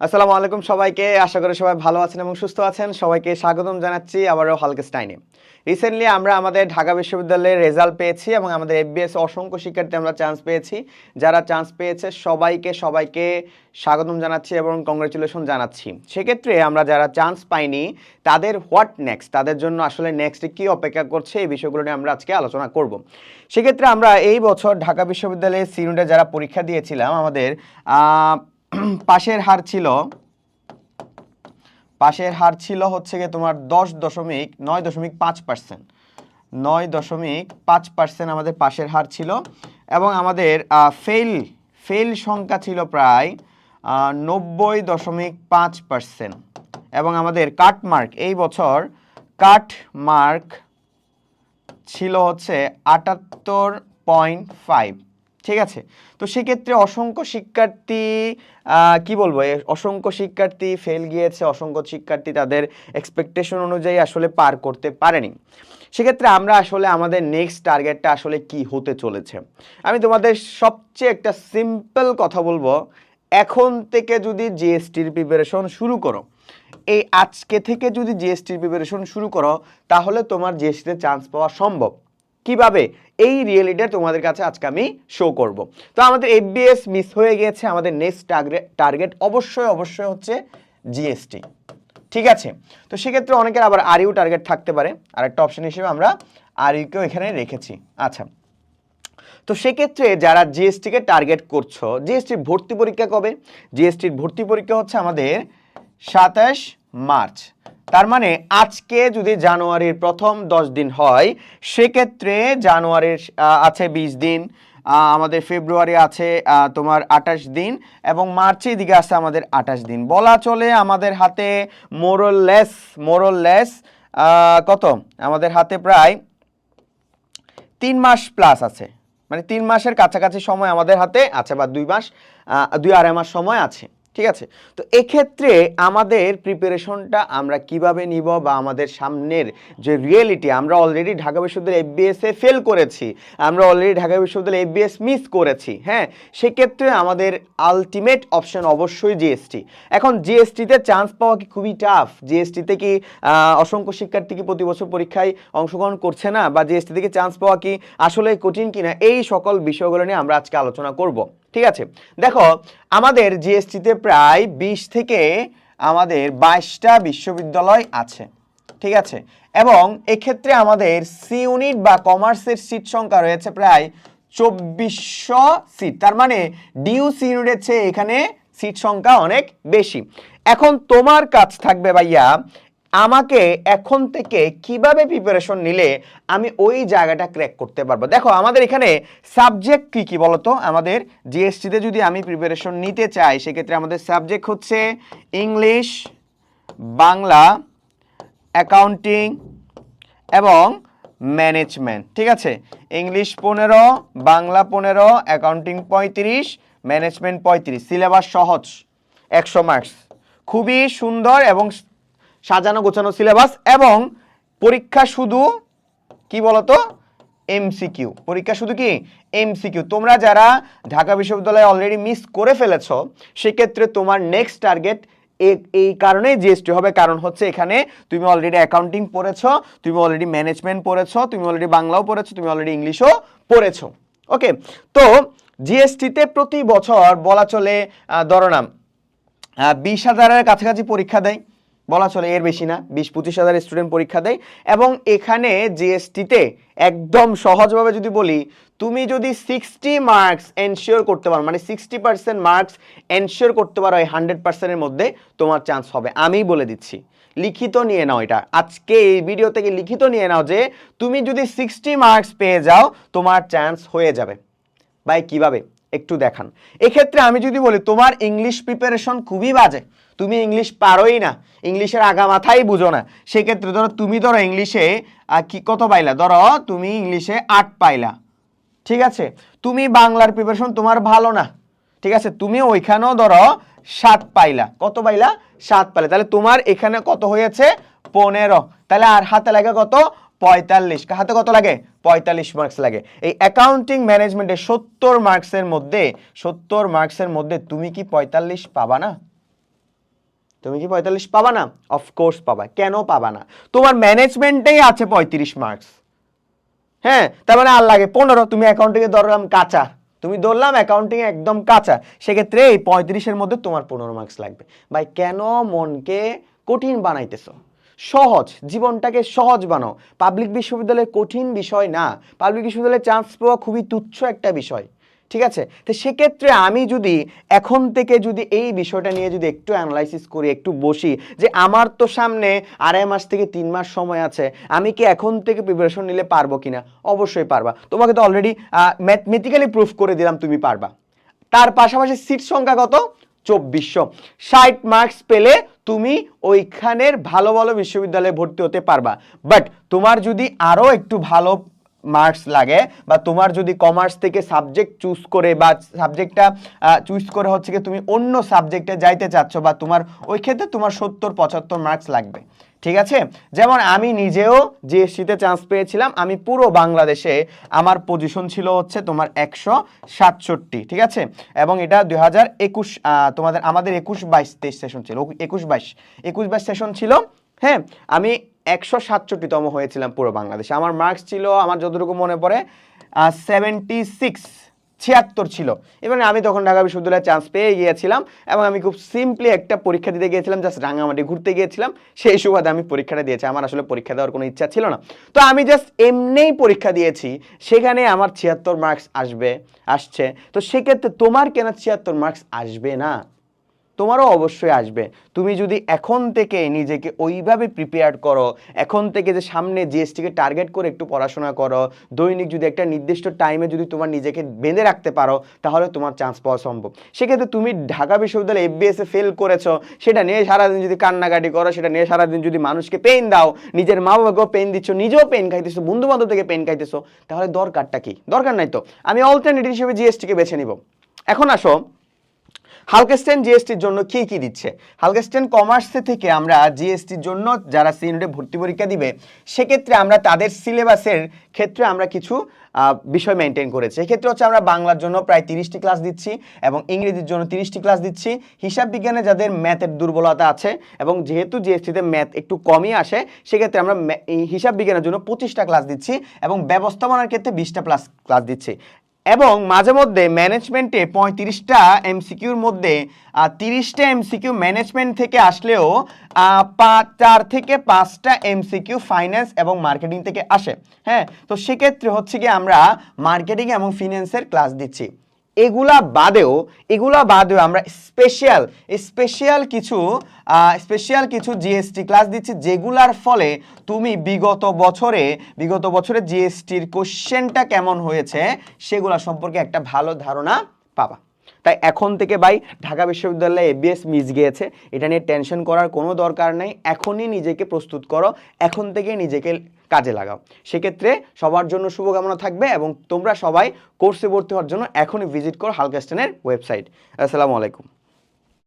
আসসালামু আলাইকুম সবাইকে। আশা করি সবাই ভালো আছেন এবং সুস্থ আছেন। সবাইকে স্বাগতম জানাচ্ছি আবারও হালকেস্টাইনে। রিসেন্টলি আমরা আমাদের ঢাকা বিশ্ববিদ্যালয়ের রেজাল্ট পেয়েছি এবং আমাদের এফবিএস অসংখ্য শিক্ষার্থী আমরা চান্স পেয়েছি। যারা চান্স পেয়েছে, সবাইকে সবাইকে স্বাগতম জানাচ্ছি এবং কংগ্রেচুলেশন জানাচ্ছি। সেক্ষেত্রে আমরা যারা চান্স পাইনি, তাদের হোয়াট নেক্সট তাদের জন্য আসলে নেক্সটে কী অপেক্ষা করছে? এই বিষয়গুলো নিয়ে আমরা আজকে আলোচনা করব। সেক্ষেত্রে আমরা এই বছর ঢাকা বিশ্ববিদ্যালয়ের সিউনিটে যারা পরীক্ষা দিয়েছিলাম, আমাদের পাশের হার ছিল, পাশের হার ছিল হচ্ছে গিয়ে তোমার দশ দশমিক নয় দশমিক পাঁচ পার্সেন্ট। নয় দশমিক পাঁচ পার্সেন্ট আমাদের পাশের হার ছিল এবং আমাদের ফেল ফেল সংখ্যা ছিল প্রায় নব্বই দশমিক পাঁচ পার্সেন্ট। এবং আমাদের কাট মার্ক এই বছর কাট মার্ক ছিল হচ্ছে আটাত্তর পয়েন্ট ফাইভ। ঠিক আছে? তো সেক্ষেত্রে অসংখ্য শিক্ষার্থী কি বলব? অসংখ্য শিক্ষার্থী ফেল গিয়েছে, অসংখ্য শিক্ষার্থী তাদের এক্সপেকটেশন অনুযায়ী আসলে পার করতে পারেনি। সেক্ষেত্রে আমরা আসলে আমাদের নেক্সট টার্গেটটা আসলে কি হতে চলেছে? আমি তোমাদের সবচেয়ে একটা সিম্পল কথা বলব। এখন থেকে যদি জিএসটির প্রিপারেশন শুরু করো, এই আজকে থেকে যদি জিএসটির প্রিপারেশন শুরু করো, তাহলে তোমার জিএসটিতে চান্স পাওয়া সম্ভব। কীভাবে এই রিয়েলিটা তোমাদের কাছে আজকে আমি শো করব। তো আমাদের এফবিএস মিস হয়ে গিয়েছে, আমাদের নেক্সট টার্গেট টার্গেট অবশ্যই অবশ্যই হচ্ছে জিএসটি ঠিক আছে? তো সেক্ষেত্রে অনেকের আবার আরইউ টার্গেট থাকতে পারে। আর একটা অপশন হিসেবে আমরা আরইউকেও এখানে রেখেছি। আচ্ছা। তো সেক্ষেত্রে যারা জিএসটিকে টার্গেট করছ জিএসটির ভর্তি পরীক্ষা কবে? জিএসটির ভর্তি পরীক্ষা হচ্ছে আমাদের সাতাশ মার্চ। তার মানে আজকে যদি জানুয়ারির প্রথম দশ দিন হয়, সেক্ষেত্রে জানুয়ারির আছে বিশ দিন আমাদের ফেব্রুয়ারি আছে তোমার আঠাশ দিন এবং মার্চের দিকে আছে আমাদের আঠাশ দিন। বলা চলে আমাদের হাতে মোরললেস মোরললেস কত? আমাদের হাতে প্রায় তিন মাস প্লাস আছে। মানে তিন মাসের কাছাকাছি সময় আমাদের হাতে আছে বা দুই মাস দুই আড়াই মাস সময় আছে। ঠিক আছে? তো এক্ষেত্রে আমাদের প্রিপারেশনটা আমরা কীভাবে নিব বা আমাদের সামনের যে রিয়েলিটি আমরা অলরেডি ঢাকা বিশ্ববিদ্যালয় এ ফেল করেছি, আমরা অলরেডি ঢাকা বিশ্ববিদ্যালয় এফবিএস মিস করেছি হ্যাঁ? সেক্ষেত্রে আমাদের আলটিমেট অপশন অবশ্যই জিএসটি এখন জিএসটিতে চান্স পাওয়া কি খুবই টাফ জিএসটিতে কি অসংখ্য শিক্ষার্থী কি প্রতি বছর পরীক্ষায় অংশগ্রহণ করছে না? বা জিএসটি থেকে চান্স পাওয়া কি আসলে কঠিন কিনা? এই সকল বিষয়গুলো নিয়ে আমরা আজকে আলোচনা করব, ঠিক আছে? দেখো, আমাদের জিএসটিতে প্রায় বিশ থেকে আমাদের বাইশটা বিশ্ববিদ্যালয় আছে, ঠিক আছে? এবং এক্ষেত্রে আমাদের সি ইউনিট বা কমার্সের সিট সংখ্যা রয়েছে প্রায় চব্বিশশো সিট তার মানে ডিউ সি ইউনিটের চেয়ে এখানে সিট সংখ্যা অনেক বেশি। এখন তোমার কাজ থাকবে ভাইয়া আমাকে এখন থেকে কীভাবে প্রিপারেশন নিলে আমি ওই জায়গাটা ক্র্যাক করতে পারব? দেখো, আমাদের এখানে সাবজেক্ট কি কি বলতো? আমাদের জিএসটিতে যদি আমি প্রিপারেশন নিতে চাই, সেক্ষেত্রে আমাদের সাবজেক্ট হচ্ছে ইংলিশ বাংলা অ্যাকাউন্টিং এবং ম্যানেজমেন্ট ঠিক আছে? ইংলিশ পনেরো, বাংলা পনেরো অ্যাকাউন্টিং পঁয়ত্রিশ ম্যানেজমেন্ট পঁয়ত্রিশ সিলেবাস সহজ, একশো মার্কস খুবই সুন্দর এবং সাজানো গোছানো সিলেবাস এবং পরীক্ষা শুধু কি বলতো? এমসিকিউ পরীক্ষা শুধু কি? এমসিকিউ তোমরা যারা ঢাকা বিশ্ববিদ্যালয়ে অলরেডি মিস করে ফেলেছ, সেক্ষেত্রে তোমার নেক্সট টার্গেট এই কারণেই জিএসটি হবে। কারণ হচ্ছে এখানে তুমি অলরেডি অ্যাকাউন্টিং পড়েছো, তুমি অলরেডি ম্যানেজমেন্ট পড়েছো, তুমি অলরেডি বাংলাও পড়েছো, তুমি অলরেডি ইংলিশও পড়েছো। ওকে তো জিএসটিতে প্রতি বছর বলা চলে ধরো না বিশ হাজারের কাছাকাছি পরীক্ষা দেয়। বলা চলে এর বেশি না, বিশ পঁচিশ হাজার স্টুডেন্ট পরীক্ষা দেয় এবং এখানে জিএসটিতে একদম সহজভাবে যদি বলি, তুমি যদি সিক্সটি মার্কস এনশিওর করতে পারো মানে সিক্সটি পার্সেন্ট মার্কস এনশিওর করতে পারো, এই হান্ড্রেড পার্সেন্টের মধ্যে তোমার চান্স হবে। আমি বলে দিচ্ছি, লিখিত নিয়ে নাও এটা। আজকে এই ভিডিও থেকে লিখিত নিয়ে নাও যে, তুমি যদি সিক্সটি মার্কস পেয়ে যাও, তোমার চান্স হয়ে যাবে। ভাই কীভাবে? একটু দেখান। এক্ষেত্রে আমি যদি বলি, তোমার ইংলিশ প্রিপারেশন খুবই বাজে। তুমি ইংলিশ পারোই না। ইংলিশের আগা মাথাই বুঝো না। সেক্ষেত্রে ধরো, তুমি ধরো ইংলিশে কি, কত পাইলা? ধরো, তুমি ইংলিশে আট পাইলা। ঠিক আছে? তুমি বাংলার প্রিপারেশন তোমার ভালো না। ঠিক আছে? তুমি ওইখানেও ধরো সাত পাইলা। কত পাইলা? সাত পাইলা। তাহলে তোমার এখানে কত হয়েছে? পনেরো। তাহলে আর হাতে লাগে কত? পঁয়তাল্লিশ। হাতে কত লাগে? পঁয়তাল্লিশ মার্কস লাগে। এই অ্যাকাউন্টিং ম্যানেজমেন্টে সত্তর মার্কসের মধ্যে, সত্তর মার্কসের মধ্যে তুমি কি পঁয়তাল্লিশ পাবা না? তুমি কি পঁয়তাল্লিশ পাবা না? অফকোর্স পাবা। কেন পাবা না? তোমার ম্যানেজমেন্টেই আছে পঁয়ত্রিশ মার্কস হ্যাঁ? তার মানে আর লাগে পনেরো। তুমি অ্যাকাউন্টিংয়ে ধরলাম কাঁচা। তুমি ধরলাম অ্যাকাউন্টিং একদম কাঁচা। সেক্ষেত্রে এই পঁয়ত্রিশের মধ্যে তোমার পনেরো মার্কস লাগবে। ভাই, কেন মনকে কঠিন বানাইতেছো? সহজ, জীবনটাকে সহজ বানাও। পাবলিক বিশ্ববিদ্যালয়ের কঠিন বিষয় না। পাবলিক বিশ্ববিদ্যালয়ে চান্স পাওয়া খুবই তুচ্ছ একটা বিষয়, ঠিক আছে? তো সেক্ষেত্রে আমি যদি এখন থেকে যদি এই বিষয়টা নিয়ে যদি একটু অ্যানালাইসিস করি, একটু বসি, যে আমার তো সামনে আড়াই মাস থেকে তিন মাস সময় আছে, আমি কি এখন থেকে প্রিপারেশন নিলে পারব কিনা? অবশ্যই পারবা। তোমাকে তো অলরেডি ম্যাথমেটিক্যালি প্রুফ করে দিলাম তুমি পারবা। তার পাশাপাশি সিট সংখ্যা কত? চব্বিশশো। ষাট মার্কস পেলে তুমি ওইখানের ভালো ভালো বিশ্ববিদ্যালয়ে ভর্তি হতে পারবা। বাট তোমার যদি আরও একটু ভালো মার্কস লাগে বা তোমার যদি কমার্স থেকে সাবজেক্ট চুজ করে বা সাবজেক্টটা চুজ করে হচ্ছে কি তুমি অন্য সাবজেক্টে যাইতে চাচ্ছ বা তোমার ওই ক্ষেত্রে তোমার সত্তর, পঁচাত্তর মার্কস লাগবে। ঠিক আছে? যেমন আমি নিজেও জিএসসিতে চান্স পেয়েছিলাম। আমি পুরো বাংলাদেশে আমার পজিশন ছিল হচ্ছে তোমার একশো সাতষট্টি, ঠিক আছে? এবং এটা দুই হাজার একুশ তোমাদের, আমাদের একুশ বাইশ তেইশ সেশন ছিল। একুশ বাইশ একুশ বাইশ সেশন ছিল। হ্যাঁ? আমি একশো সাতষট্টিতম হয়েছিলাম পুরো বাংলাদেশে। আমার মার্কস ছিল, আমার যতটুকু মনে পড়ে সেভেন্টি সিক্স ছিয়াত্তর ছিল। এবং আমি তখন ঢাকা বিশ্ববিদ্যালয়ে চান্স পেয়ে গিয়েছিলাম এবং আমি খুব সিম্পলি একটা পরীক্ষা দিতে গিয়েছিলাম জাস্ট রাঙামাটি ঘুরতে গিয়েছিলাম। সেই সুবাদে আমি পরীক্ষাটা দিয়েছি। আমার আসলে পরীক্ষা দেওয়ার কোনো ইচ্ছা ছিল না। তো আমি জাস্ট এমনিই পরীক্ষা দিয়েছি, সেখানে আমার ছিয়াত্তর মার্কস আসবে, আসছে। তো সেক্ষেত্রে তোমার কেন ছিয়াত্তর মার্কস আসবে না? তোমারও অবশ্যই আসবে। তুমি যদি এখন থেকে নিজেকে ওইভাবে প্রিপেয়ার করো, এখন থেকে যে সামনে জিএসটিকে টার্গেট করে একটু পড়াশোনা করো, দৈনিক যদি একটা নির্দিষ্ট টাইমে যদি তোমার নিজেকে বেঁধে রাখতে পারো, তাহলে তোমার চান্স পাওয়া সম্ভব। সেক্ষেত্রে তুমি ঢাকা বিশ্ববিদ্যালয়ে এফবিএসে ফেল করেছ, সেটা নিয়ে সারাদিন যদি কান্নাকাটি করো, সেটা নিয়ে সারাদিন যদি মানুষকে পেন দাও, নিজের মা বাবাকেও পেন দিচ্ছ, নিজেও পেন খাইতেছো বন্ধু বান্ধব থেকে পেন খাইতেছো, তাহলে দরকারটা কি? দরকার নাই তো। আমি অল্টারনেটিভ হিসেবে জিএসটিকে বেছে নিব। এখন আসো। হালকেস্টেন জিএসটির জন্য কি কি দিচ্ছে? হালকেস্টেন কমার্স থেকে আমরা জিএসটির জন্য যারা সিনিয়রে ভর্তি পরীক্ষা দিবে, সেক্ষেত্রে আমরা তাদের সিলেবাসের ক্ষেত্রে আমরা কিছু বিষয় মেনটেন করেছি। এক্ষেত্রে হচ্ছে আমরা বাংলার জন্য প্রায় তিরিশটি ক্লাস দিচ্ছি এবং ইংরেজির জন্য তিরিশটি ক্লাস দিচ্ছি। হিসাব বিজ্ঞানে যাদের ম্যাথের দুর্বলতা আছে এবং যেহেতু জিএসটিতে ম্যাথ একটু কমই আসে, সেক্ষেত্রে আমরা হিসাব বিজ্ঞানের জন্য পঁচিশটা ক্লাস দিচ্ছি এবং ব্যবস্থাপনার ক্ষেত্রে বিশটা প্লাস ক্লাস দিচ্ছি। এবং মাঝে মধ্যে ম্যানেজমেন্টে পঁয়ত্রিশটা এমসিকিউর মধ্যে তিরিশটা এমসিকিউ ম্যানেজমেন্ট থেকে আসলেও পাঁচ চার থেকে পাঁচটা এমসিকিউ ফাইন্যান্স এবং মার্কেটিং থেকে আসে। হ্যাঁ তো সেক্ষেত্রে হচ্ছে গিয়ে আমরা মার্কেটিং এবং ফিন্যান্সের ক্লাস দিচ্ছি। এগুলা বাদেও এগুলা বাদেও আমরা স্পেশাল স্পেশাল কিছু স্পেশাল কিছু জিএসটি ক্লাস দিচ্ছি, যেগুলার ফলে তুমি বিগত বছরে বিগত বছরে জিএসটির কোশ্চেনটা কেমন হয়েছে, সেগুলা সম্পর্কে একটা ভালো ধারণা পাবা। তাই এখন থেকে ভাই ঢাকা বিশ্ববিদ্যালয়ে এবিএস মিস গিয়েছে। এটা নিয়ে টেনশন করার কোনো দরকার নেই। এখনই নিজেকে প্রস্তুত করো। এখন থেকে নিজেকে কাজে লাগাও। সেক্ষেত্রে সবার জন্য শুভকামনা থাকবে এবং তোমরা সবাই কোর্সে ভর্তি হওয়ার জন্য এখনই ভিজিট করো হালকাস্টেনের ওয়েবসাইট আসসালামু আলাইকুম।